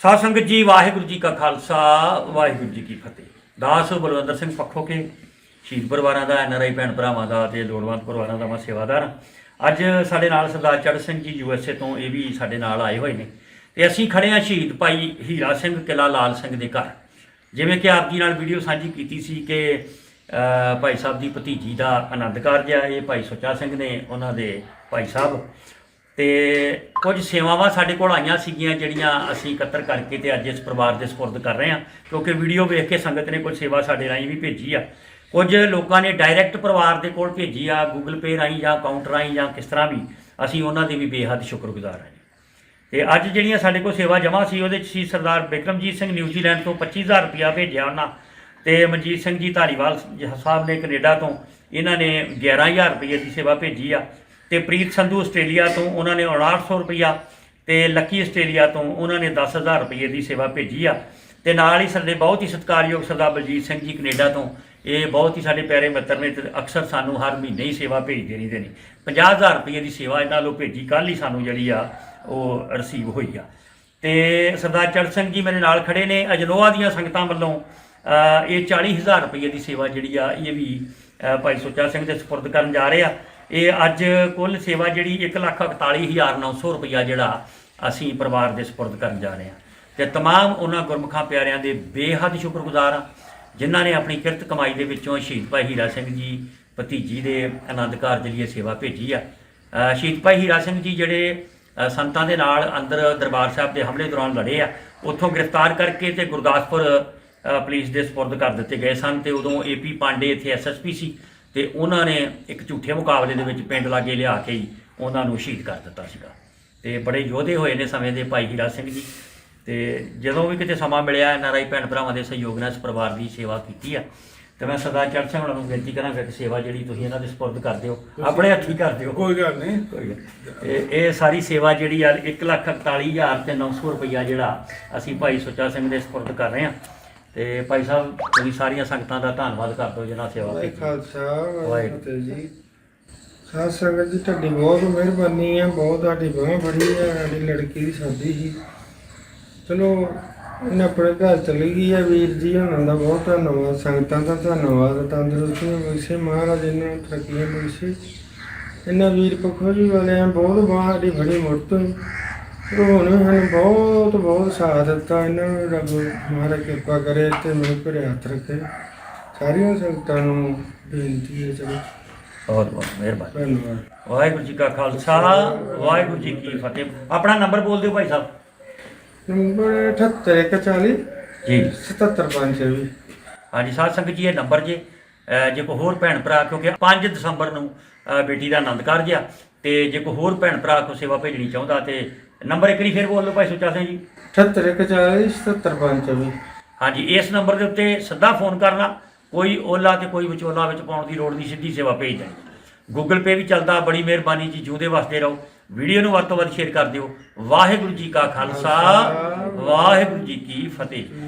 ਸਾਧ ਸੰਗਤ ਜੀ, ਵਾਹਿਗੁਰੂ ਜੀ ਕਾ ਖਾਲਸਾ, ਵਾਹਿਗੁਰੂ ਜੀ ਕੀ ਫਤਿਹ। ਦਾਸ ਬਲਵੰਦਰ ਸਿੰਘ ਪੱਖੋ ਕੇ, ਸ਼ਹੀਦ ਪਰਿਵਾਰਾਂ ਦਾ ਐਨਆਰਆਈ ਭੈਣ ਭਰਾਵਾਂ ਦਾ ਤੇ ਲੋੜਵੰਦ ਪਰਿਵਾਰਾਂ ਦਾ ਮੈਂ ਸੇਵਾਦਾਰ ਹਾਂ। ਅੱਜ ਸਾਡੇ ਨਾਲ ਸਰਦਾਰ ਚੜ੍ਹ ਸਿੰਘ ਜੀ ਯੂਐਸਏ ਤੋਂ ਇਹ ਵੀ ਸਾਡੇ ਨਾਲ ਆਏ ਹੋਏ ਨੇ। ਤੇ ਅਸੀਂ ਖੜੇ ਹਾਂ ਸ਼ਹੀਦ ਭਾਈ ਹੀਰਾ ਸਿੰਘ ਕਿਲਾ ਲਾਲ ਸਿੰਘ ਦੇ ਘਰ। ਜਿਵੇਂ ਕਿ ਆਪ ਜੀ ਨਾਲ ਵੀਡੀਓ ਸਾਂਝੀ ਕੀਤੀ ਸੀ ਕਿ ਭਾਈ ਸਾਹਿਬ ਦੀ ਭਤੀਜੀ ਦਾ ਆਨੰਦ ਕਾਰਜ ਆ ਇਹ ਭਾਈ ਸੁੱਚਾ ਸਿੰਘ ਨੇ, ਉਹਨਾਂ ਦੇ ਭਾਈ ਸਾਹਿਬ। ਤੇ ਕੁਝ ਸੇਵਾਵਾਂ ਸਾਡੇ ਕੋਲ ਆਈਆਂ ਸੀਗੀਆਂ, ਜਿਹੜੀਆਂ ਅਸੀਂ ਇਕੱਤਰ ਕਰਕੇ ਤੇ ਅੱਜ ਇਸ ਪਰਿਵਾਰ ਦੇ ਸਪੁਰਦ ਕਰ ਰਹੇ ਹਾਂ, ਕਿਉਂਕਿ ਵੀਡੀਓ ਵੇਖ ਕੇ ਸੰਗਤ ਨੇ ਕੁਝ ਸੇਵਾ ਸਾਡੇ ਰਾਹੀਂ ਵੀ ਭੇਜੀ ਆ। ਕੁਝ ਲੋਕਾਂ ਨੇ ਡਾਇਰੈਕਟ ਪਰਿਵਾਰ ਦੇ ਕੋਲ ਭੇਜੀ ਆ ਗੂਗਲ ਪੇ ਰਾਹੀਂ ਜਾਂ ਅਕਾਊਂਟ ਰਾਹੀਂ ਜਾਂ ਕਿਸ ਤਰ੍ਹਾਂ ਵੀ, ਅਸੀਂ ਉਹਨਾਂ ਦੇ ਵੀ ਬੇਹੱਦ ਸ਼ੁਕਰਗੁਜ਼ਾਰ ਹਾਂ ਤੇ ਅੱਜ ਜਿਹੜੀਆਂ ਸਾਡੇ ਕੋਲ ਸੇਵਾ ਜਮ੍ਹਾਂ ਸੀ, ਉਹਦੇ 'ਚ ਸੀ ਸਰਦਾਰ ਬਿਕਰਮਜੀਤ ਸਿੰਘ ਨਿਊਜ਼ੀਲੈਂਡ ਤੋਂ 25000 ਰੁਪਇਆ ਭੇਜਿਆ ਉਹਨਾਂ। ਤੇ ਮਨਜੀਤ ਸਿੰਘ ਜੀ ਧਾਰੀਵਾਲ ਸਾਹਿਬ ਨੇ ਕੈਨੇਡਾ ਤੋਂ, ਇਹਨਾਂ ਨੇ 11000 ਰੁਪਏ ਦੀ ਸੇਵਾ ਭੇਜੀ ਆ। ਤੇ ਪ੍ਰੀਤ ਸੰਧੂ ਆਸਟ੍ਰੇਲੀਆ ਤੋਂ ਉਹਨਾਂ ਨੇ 5900 ਰੁਪਇਆ ਤੇ ਲੱਕੀ ਆਸਟ੍ਰੇਲੀਆ ਤੋਂ ਉਹਨਾਂ ਨੇ 10000 ਰੁਪਏ ਦੀ ਸੇਵਾ ਭੇਜੀ ਆ। ਤੇ ਨਾਲ ਹੀ ਸਾਡੇ ਬਹੁਤ ਹੀ ਸਤਿਕਾਰਯੋਗ ਸਰਦਾਰ ਬਲਜੀਤ ਸਿੰਘ ਜੀ ਕੈਨੇਡਾ ਤੋਂ। ਇਹ ਬਹੁਤ ਹੀ ਸਾਡੇ ਪਿਆਰੇ ਮਿੱਤਰ ਨੇ ਤੇ ਅਕਸਰ ਸਾਨੂੰ ਹਰ ਮਹੀਨੇ ਹੀ ਸੇਵਾ ਭੇਜਦੇ ਰਹਿੰਦੇ ਨੇ। 50000 ਰੁਪਏ ਦੀ ਸੇਵਾ ਇਹਨਾਂ ਵੱਲੋਂ ਭੇਜੀ ਕੱਲ ਹੀ ਸਾਨੂੰ ਜਿਹੜੀ ਆ ਉਹ ਰਿਸੀਵ ਹੋਈ ਆ। ਤੇ ਸਰਦਾਰ ਚੜ ਸਿੰਘ ਜੀ ਮੇਰੇ ਨਾਲ ਖੜੇ ਨੇ। ਅਜਨੋਆ ਦੀਆਂ ਸੰਗਤਾਂ ਵੱਲੋਂ ਅ, ਇਹ 40000 ਰੁਪਏ ਦੀ ਸੇਵਾ ਜਿਹੜੀ ਆ ਇਹ ਵੀ ਭਾਈ ਸੁੱਚਾ ਸਿੰਘ ਦੇ ਸਪੁਰਦ ਕਰਨ ਜਾ ਰਹੇ ਆ। ਇਹ ਅੱਜ ਕੁੱਲ ਸੇਵਾ ਜਿਹੜੀ 141900 ਰੁਪਇਆ ਜਿਹੜਾ ਅਸੀਂ ਪਰਿਵਾਰ ਦੇ ਸਪੁਰਦ ਕਰਨ ਜਾ ਰਹੇ ਆ ਤੇ तमाम ਉਹਨਾਂ ਗੁਰਮੁਖਾਂ ਪਿਆਰਿਆਂ ਦੇ ਬੇਹੱਦ ਸ਼ੁਕਰਗੁਜ਼ਾਰ ਆ ਜਿਨ੍ਹਾਂ ਨੇ ਆਪਣੀ ਕਿਰਤ ਕਮਾਈ ਦੇ ਵਿੱਚੋਂ ਸ਼ਹੀਦ ਭਾਈ ਹੀਰਾ ਸਿੰਘ ਜੀ ਭਤੀਜੀ ਦੇ ਆਨੰਦ ਕਾਰਜ ਲਈ ਇਹ ਸੇਵਾ ਭੇਜੀ ਆ ਅ, ਸ਼ਹੀਦ ਭਾਈ ਹੀਰਾ ਸਿੰਘ ਜੀ ਜਿਹੜੇ ਅ, ਸੰਤਾਂ ਦੇ ਨਾਲ ਅੰਦਰ ਦਰਬਾਰ ਸਾਹਿਬ ਦੇ ਹਮਲੇ ਦੌਰਾਨ ਲੜੇ ਆ ਉੱਥੋਂ ਗ੍ਰਿਫਤਾਰ ਕਰਕੇ ਤੇ ਗੁਰਦਾਸਪੁਰ ਅ, ਪੁਲਿਸ ਦੇ ਸਪੁਰਦ ਕਰ ਦਿੱਤੇ ਗਏ ਸਨ ਤੇ ਉਦੋਂ ਏਪੀ ਪਾਂਡੇ ਇੱਥੇ ਐਸਐਸਪੀ ਸੀ ਤੇ ਉਹਨਾਂ ਨੇ ਇੱਕ ਝੂਠੇ ਮੁਕਾਬਲੇ ਦੇ ਵਿੱਚ ਪਿੰਡ ਲਾਗੇ ਲਿਆ ਕੇ ਹੀ ਉਹਨਾਂ ਨੂੰ ਸ਼ਹੀਦ ਕਰ ਦਿੱਤਾ ਸੀਗਾ। ਤੇ ਬੜੇ ਯੋਧੇ ਹੋਏ ਨੇ ਸਮੇਂ ਦੇ ਭਾਈ ਹੀਰਾ ਸਿੰਘ ਜੀ। ਤੇ ਜਦੋਂ ਵੀ ਕਿਤੇ ਸਮਾਂ ਮਿਲਿਆ ਐਨਆਰਆਈ ਭੈਣ ਭਰਾਵਾਂ ਦੇ ਸਹਿਯੋਗ ਨਾਲ ਇਸ ਪਰਿਵਾਰ ਦੀ ਸੇਵਾ ਕੀਤੀ ਆ। ਤੇ ਮੈਂ ਸਰਦਾਰ ਚੜ੍ਹ ਸਿੰਘ ਨੂੰ ਬੇਨਤੀ ਕਰਾਂਗਾ ਕਿ ਸੇਵਾ ਜਿਹੜੀ ਤੁਸੀਂ ਇਹਨਾਂ ਦੇ ਸਪੁਰਦ ਕਰ ਦਿਓ ਆਪਣੇ ਹੱਥੀਂ ਕਰ ਦਿਓ। ਕੋਈ ਗੱਲ ਨਹੀਂ। ਕੋਈ। ਇਹ ਇਹ ਸਾਰੀ ਸੇਵਾ ਜਿਹੜੀ ਆ 141000 ਤੇ 900 ਰੁਪਈਆ ਜਿਹੜਾ ਅਸੀਂ ਭਾਈ ਸੁੱਚਾ ਸਿੰਘ ਦੇ ਸਪੁਰਦ ਕਰ ਰਹੇ ਹਾਂ। ਤੇ ਭਾਈ ਸਾਹਿਬ ਤੁਸੀਂ ਸਾਰੀਆਂ ਸੰਗਤਾਂ ਦਾ ਧੰਨਵਾਦ ਕਰ ਦਿਓ ਜਿਨ੍ਹਾਂ ਸੇਵਾ ਵਾਹਿ ਕੀਤੀ। ਖਾਲਸਾ ਵਾਹਿਗੁਰੂ। ਫਤਿਹ ਜੀ। ਸਾਧ ਸੰਗਤ ਜੀ ਤੁਹਾਡੀ ਬਹੁਤ ਮਿਹਰਬਾਨੀ ਹੈ ਬਹੁਤ ਤੁਹਾਡੀ ਬਾਹ ਬੜੀ ਹੈ ਸਾਡੀ ਲੜਕੀ ਦੀ ਸ਼ਾਦੀ ਸੀ ਚਲੋ ਇਹਨੇ ਆਪਣੇ ਘਰ ਚਲੀ ਗਈ ਹੈ ਵੀਰ ਜੀ ਉਹਨਾਂ ਦਾ ਬਹੁਤ ਧੰਨਵਾਦ ਸੰਗਤਾਂ ਦਾ ਧੰਨਵਾਦ ਤੰਦਰੁਸਤੀਆਂ ਬਖਸ਼ੇ ਮਹਾਰਾਜ ਇਹਨਾਂ ਨੂੰ ਤਰੱਕੀਆਂ ਬਖਸ਼ੇ ਇਹਨਾਂ ਵੀਰ ਪੱਖੋ ਜੀ ਵਾਲਿਆਂ ਬਹੁਤ ਬਾਹ ਸਾਡੀ ਬੜੀ ਮੁਰਤ ਹੋਈ ਚਲੋ ਹੁਣ ਵੀ ਸਾਨੂੰ ਬਹੁਤ ਬਹੁਤ ਸਾਥ ਦਿੱਤਾ। ਇਹਨਾਂ ਨੂੰ ਰੱਬ ਮਹਾਰਾਜ ਕਿਰਪਾ ਕਰੇ ਤੇ ਮੇਰੇ ਘਰੇ ਹੱਥ ਰੱਖੇ। ਸਾਰੀਆਂ ਸੰਗਤਾਂ ਨੂੰ ਬੇਨਤੀ ਹੈ ਚਲੋ। ਬਹੁਤ ਬਹੁਤ ਮਿਹਰਬਾਨੀ। ਧੰਨਵਾਦ। ਵਾਹਿਗੁਰੂ ਜੀ ਕਾ ਖਾਲਸਾ ਵਾਹਿਗੁਰੂ ਜੀ ਕੀ ਫਤਿਹ। ਆਪਣਾ ਨੰਬਰ ਬੋਲ ਦਿਓ ਭਾਈ ਸਾਹਿਬ। ਨੰਬਰ 7840 ਜੀ। 7725 ਹਾਂਜੀ ਸਾਧ ਸੰਗਤ ਜੀ ਇਹ ਨੰਬਰ ਜੇ ਜੇ ਕੋਈ ਹੋਰ ਭੈਣ ਭਰਾ ਕਿਉਂਕਿ 5 ਦਸੰਬਰ ਨੂੰ ਬੇਟੀ ਦਾ ਆਨੰਦ ਕਾਰਜ ਆ ਤੇ ਜੇ ਕੋਈ ਹੋਰ ਭੈਣ ਭਰਾ ਕੋ ਸੇਵਾ ਭੇਜਣੀ ਚਾਹੁੰਦਾ ਤੇ ਨੰਬਰ ਇੱਕ ਵਾਰੀ ਫਿਰ ਬੋਲ ਲਓ ਭਾਈ ਸੁੱਚਾ ਸਿੰਘ ਜੀ। 7840 7725 ਹਾਂਜੀ ਇਸ ਨੰਬਰ ਦੇ ਉੱਤੇ ਸਿੱਧਾ ਫੋਨ ਕਰਨਾ ਕੋਈ ਓਲਾ ਤੇ ਕੋਈ ਵਿਚੋਲਾ ਵਿੱਚ ਪਾਉਣ ਦੀ ਲੋੜ ਨਹੀਂ ਸਿੱਧੀ ਸੇਵਾ ਭੇਜ ਦੇਣੀ ਗੂਗਲ ਪੇ ਵੀ ਚੱਲਦਾ ਬੜੀ ਮਿਹਰਬਾਨੀ ਜੀ ਜਿਉਂਦੇ ਵਸਦੇ ਰਹੋ। ਵੀਡੀਓ ਨੂੰ ਵੱਧ ਤੋਂ ਵੱਧ ਸ਼ੇਅਰ ਕਰ ਦਿਓ। ਵਾਹਿਗੁਰੂ ਜੀ ਕਾ ਖਾਲਸਾ। ਵਾਹਿਗੁਰੂ ਜੀ ਕੀ ਫਤਿਹ।